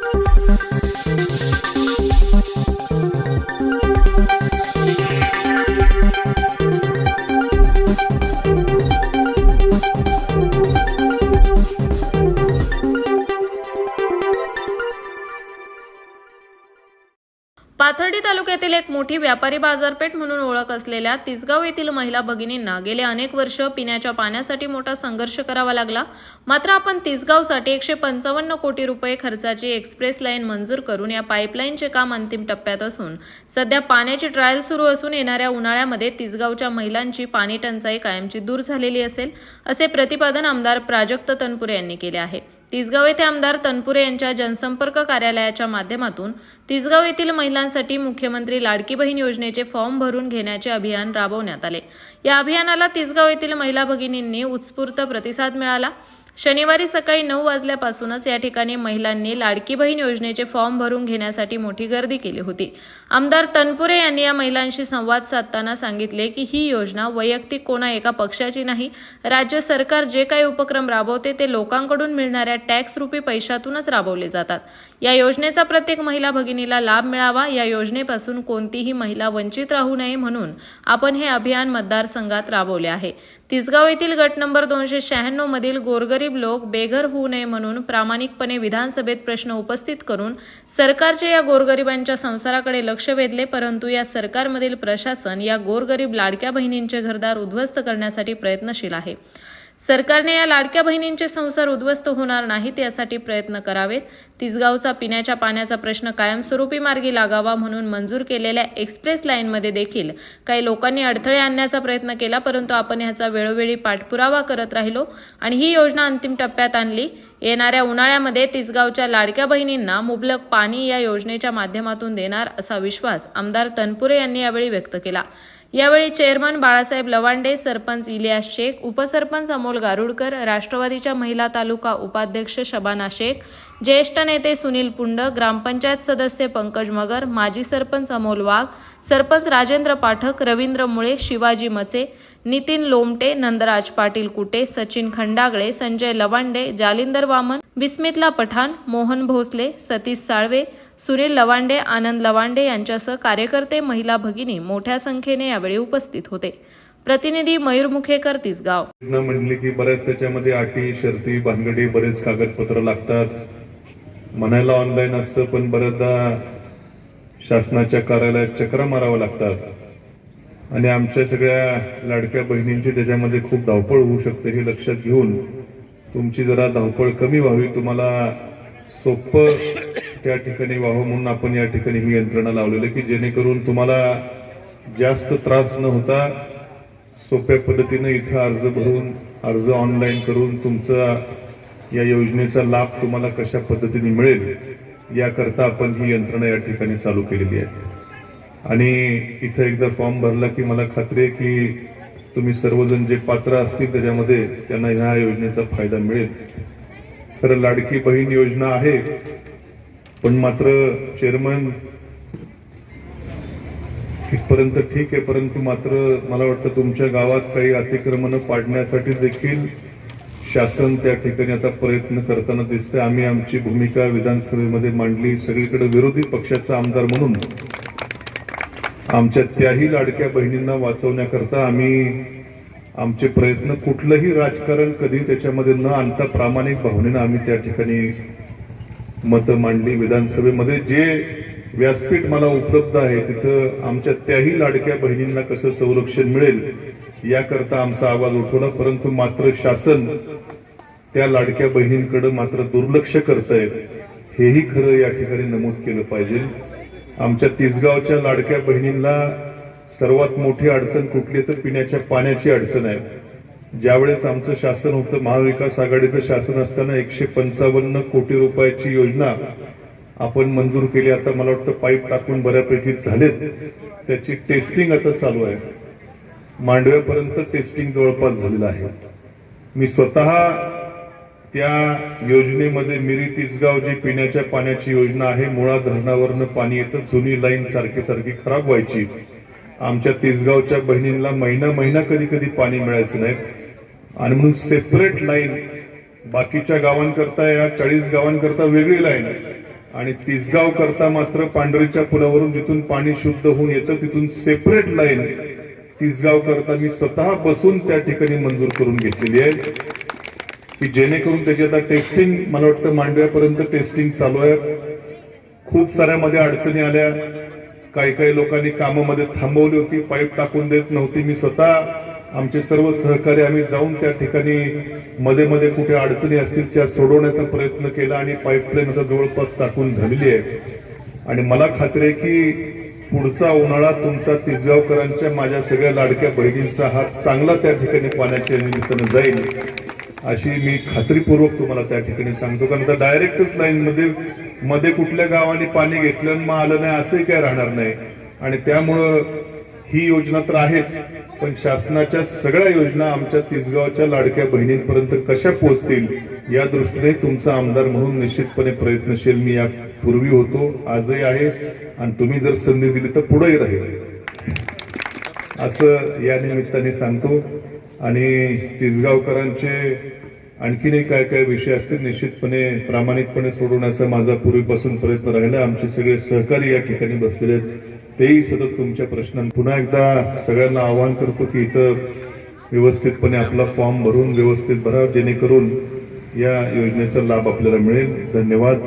Thank you. Pathardi तालुक्यातील एक मोठी व्यापारी बाजारपेठ म्हणून ओळख असलेल्या तिसगाव येथील महिला भगिनींना गेले अनेक वर्ष पिण्याच्या पाण्यासाठी मोठा संघर्ष करावा लागला. मात्र आपण तिसगावसाठी एकशे पंचावन्न कोटी रुपये खर्चाची एक्सप्रेस लाईन मंजूर करून या पाईपलाईनचे काम अंतिम टप्प्यात असून सध्या पाण्याची ट्रायल सुरू असून येणाऱ्या उन्हाळ्यामध्ये तिसगावच्या महिलांची पाणी टंचाई कायमची दूर झालेली असेल असे प्रतिपादन आमदार प्राजक्त तनपुरे यांनी केले आहे. तिसगाव येथे आमदार तनपुरे यांच्या जनसंपर्क कार्यालयाच्या माध्यमातून तिसगाव येथील महिलांसाठी मुख्यमंत्री लाडकी बहीण योजनेचे फॉर्म भरून घेण्याचे अभियान राबवण्यात आले. या अभियानाला तिसगाव येथील महिला भगिनींनी उत्स्फूर्त प्रतिसाद मिळाला. शनिवारी सकाळी नऊ वाजल्यापासूनच या ठिकाणी महिलांनी लाडकी बहीण योजनेचे फॉर्म भरून घेण्यासाठी मोठी गर्दी केली होती. आमदार तनपुरे यांनी या महिलांशी संवाद साधताना सांगितले की ही योजना वैयक्तिक कोणा एका पक्षाची नाही. राज्य सरकार जे काही उपक्रम राबवते ते लोकांकडून मिळणाऱ्या टॅक्स रुपी पैशातूनच राबवले जातात. या योजनेचा प्रत्येक महिला भगिनीला लाभ मिळावा या योजनेपासून कोणतीही महिला वंचित राहू नये म्हणून आपण हे अभियान मतदारसंघात राबवले आहे. तिसगाव येथील गट नंबर दोनशे शहाण्णव मधील गोरगरीब लोक बेघर होऊ नये म्हणून प्रामाणिकपणे विधानसभेत प्रश्न उपस्थित करून सरकारचे या गोरगरिबांच्या संसाराकडे लक्ष वेधले परंतु या सरकारमधील प्रशासन या गोरगरीब लाडक्या बहिणींचे घरदार उद्ध्वस्त करण्यासाठी प्रयत्नशील आहे. सरकारने या लाडक्या बहिणींचे संसार उद्ध्वस्त होणार नाहीत यासाठी प्रयत्न करावेत. तिसगावचा पिण्याच्या पाण्याचा प्रश्न कायमस्वरूपी मार्गी लागावा म्हणून मंजूर केलेल्या एक्सप्रेस लाईनमध्ये देखील काही लोकांनी अडथळे आणण्याचा प्रयत्न केला परंतु आपण ह्याचा वेळोवेळी पाठपुरावा करत राहिलो आणि ही योजना अंतिम टप्प्यात आणली. येणाऱ्या उन्हाळ्यामध्ये तिसगावच्या लाडक्या बहिणींना मुबलक पाणी या योजनेच्या माध्यमातून देणार असा विश्वास आमदार तनपुरे यांनी यावेळी व्यक्त केला. यावेळी चेअरमन बाळासाहेब लवांडे सरपंच इलियास शेख उपसरपंच अमोल गारुडकर राष्ट्रवादीच्या महिला तालुका उपाध्यक्ष शबाना शेख ज्येष्ठ नेते सुनील पुंड ग्रामपंचायत सदस्य पंकज मगर माजी सरपंच अमोल वाघ सरपंच राजेंद्र पाठक रवींद्र मुळे शिवाजी मचे नितीन लोमटे नंदराज पाटील कुटे सचिन खंडागळे संजय लवांडे जालिंदर वामन बिस्मितला पठाण मोहन भोसले सतीश साळवे सुनील लवांडे आनंद लवांडे यांच्यासह कार्यकर्ते महिला भगिनी मोठ्या संख्येने यावेळी उपस्थित होते. प्रतिनिधी मयूर मुखेकर तिसगाव. म्हणले की बऱ्याच त्याच्यामध्ये अटी शर्ती भानगडी बरेच कागदपत्र लागतात. म्हणायला ऑनलाईन असतं पण बऱ्याचदा शासनाच्या कार्यालयात चक्रा माराव्या लागतात. आणि आमच्या सगळ्या लाडक्या बहिणींची त्याच्यामध्ये खूप धावपळ होऊ शकते हे लक्षात घेऊन तुमची जरा धावपळ कमी व्हावी तुम्हाला सोपं त्या ठिकाणी व्हावं म्हणून आपण या ठिकाणी ही यंत्रणा लावलेली की जेणेकरून तुम्हाला जास्त त्रास न होता सोप्या पद्धतीनं इथं अर्ज भरून अर्ज ऑनलाईन करून तुमचा या योजनेचा लाभ तुम्हाला कशा पद्धतीने मिळेल? याकरता आपण ही यंत्रणा या ठिकाणी चालू केलेली आहे. आणि इथं एकदा फॉर्म भरला की मला खात्री आहे की तुम्ही सर्वजण जे पात्र असतील त्याच्यामध्ये त्यांना ह्या योजनेचा फायदा मिळेल. खरं लाडकी बहीण योजना आहे पण मात्र चेअरमन इथपर्यंत ठीक आहे परंतु मात्र मला वाटतं तुमच्या गावात काही अतिक्रमण पाडण्यासाठी देखील शासन त्या ठिकाणी आता प्रयत्न करताना दिसते आम्ही आमची भूमिका विधानसभेमध्ये मांडली. सगळीकडे विरोधी पक्षाचा आमदार म्हणून आमच्या त्याही लाडक्या बहिणींना वाचवण्याकरता आम्ही आमचे प्रयत्न कुठलंही राजकारण कधी त्याच्यामध्ये न आणता प्रामाणिक भावनेनं आम्ही त्या ठिकाणी मतं मांडली. विधानसभेमध्ये जे व्यासपीठ मला उपलब्ध आहे तिथं आमच्या त्याही लाडक्या बहिणींना कसं संरक्षण मिळेल याकरता आमचा आवाज उठवला परंतु मात्र शासन त्या लाडक्या बहिणींकडे मात्र दुर्लक्ष करतायत हेही खरं या ठिकाणी नमूद केलं पाहिजे. आमच्या तिसगावच्या लाडक्या बहिणींना सर्वात मोठी अडचण कुठली तर पिण्याच्या पाण्याची अडचण आहे. ज्यावेळेस आमचं शासन होतं महाविकास आघाडीचं शासन असताना एकशे पंचावन्न कोटी रुपयाची योजना आपण मंजूर केली. आता मला वाटतं पाईप टाकून बऱ्यापैकी झालेत. त्याची टेस्टिंग आता चालू आहे. मांडव्यापर्यंत टेस्टिंग जवळपास झालेलं आहे. मी स्वतः त्या योजनेमध्ये मिरी तिसगाव जी पिण्याच्या पाण्याची योजना आहे मुळा धरणावरनं पाणी येतं जुनी लाईन सारखी सारखी खराब व्हायची. आमच्या तिसगावच्या बहिणींना महिना महिना कधी कधी पाणी मिळायचं नाही. आणि म्हणून सेपरेट लाईन बाकीच्या गावांकरता या चाळीस गावांकरता वेगळी लाईन आणि तिसगाव करता मात्र पांढरीच्या पुलावरून जिथून पाणी शुद्ध होऊन येतं तिथून सेपरेट लाईन तिसगाव करता मी स्वतः बसून त्या ठिकाणी मंजूर करून घेतलेली आहे. की जेणेकरून त्याची आता टेस्टिंग मला वाटतं मांडव्यापर्यंत टेस्टिंग चालू आहे. खूप साऱ्या मध्ये अडचणी आल्या. काही काही लोकांनी कामामध्ये थांबवली होती पाईप टाकून देत नव्हती मी स्वतः. आमचे सर्व सहकारी आम्ही जाऊन त्या ठिकाणी मध्ये मध्ये कुठे अडचणी असतील त्या सोडवण्याचा प्रयत्न केला आणि पाईपलाईन आता जवळपास टाकून झालेली आहे. आणि मला खात्री आहे की पुढचा उन्हाळा तुमचा तिसगावकरांच्या माझ्या सगळ्या लाडक्या बहिणींचा हात चांगला त्या ठिकाणी पाण्याच्या निमित्तानं जाईल अशी मी खात्रीपूर्वक तुम्हाला त्या ठिकाणी सांगतो. कारण आता डायरेक्टच लाईनमध्ये मध्ये मध्ये कुठल्या गावाने पाणी घेतलं आणि मग आलं नाही असंही काय राहणार नाही. आणि त्यामुळं ही योजना तर आहेच पण शासनाच्या सगळ्या योजना आमच्या तिसगावच्या लाडक्या बहिणींपर्यंत कशा पोहोचतील या दृष्टीने तुमचा आमदार म्हणून निश्चितपणे प्रयत्नशील मी यापूर्वी होतो आजही आहे आणि तुम्ही जर संधी दिली तर पुढेही राहील. असं या निमित्ताने सांगतो आणि तिसगावकरांचे आणखीनही काय काय विषय असतील निश्चितपणे प्रामाणिकपणे सोडवण्याचा माझा पूर्वीपासून प्रयत्न राहिला आमचे सगळे सहकारी या ठिकाणी बसलेले आहेत. तेही सतत तुमच्या प्रश्नां पुन्हा एकदा सगळ्यांना आवाहन करतो की इथं व्यवस्थितपणे आपला फॉर्म भरून व्यवस्थित भरा जेणेकरून या योजनेचा लाभ आपल्याला मिळेल. धन्यवाद.